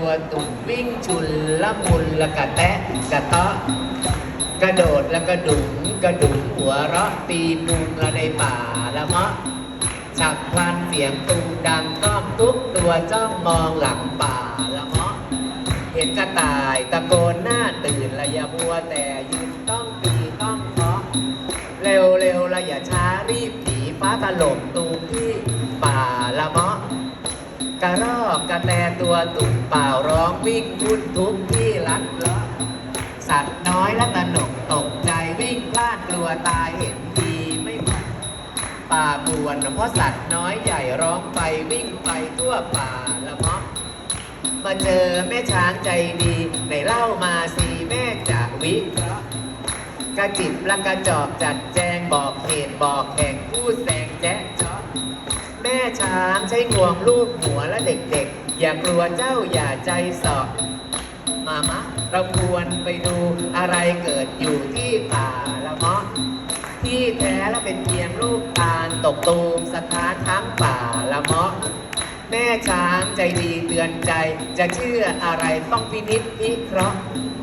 ตัวตุ่มวิ่งชุนละมุนละกะแตะกะเตาะกระโดดแล้วก็ดุ๋งกระดุ๋งหัวเราะตีมุงละในป่าละเมาะฉับพลันเสียงตูมดังก้อมทุกตัวจ้องมองหลังป่าละเมาะเห็นกระต่ายตะโกนหน้าตื่นละย่าบัวแต่ยืนต้องปีต้องเคาะเร็วเร็วละอย่าช้ารีบหนีฟ้าตลบตูมที่ป่าละเมาะ กระรอกกระแตตัวตุ่มเปล่าร้องวิ่งวุ่นทุกที่ลัดเลาะสัตว์น้อยและตระหนกตกใจวิ่งพลาดกลัวตายเห็นทีไม่หมดป่าบวนเพราะสัตว์น้อยใหญ่ร้องไปวิ่งไปทั่วป่าละเมาะมาเจอแม่ช้างใจดีในเล่ามาสิแม่จะวิเคราะห์กระจิบและกระจอกจัดแจงบอกเหตุบอกแห่งพู ช้างใช้งวงลูบหัวและเด็กๆ อย่ากลัวเจ้าอย่าใจสอบมามะเราควรไปดูอะไรเกิดอยู่ที่ป่าละเมาะที่แท้แล้วเป็นเพียงลูกตาลตกตูมสถานทั้งป่าละเมาะแม่ช้างใจดีเตือนใจจะเชื่ออะไรต้องพินิจพิเคราะห์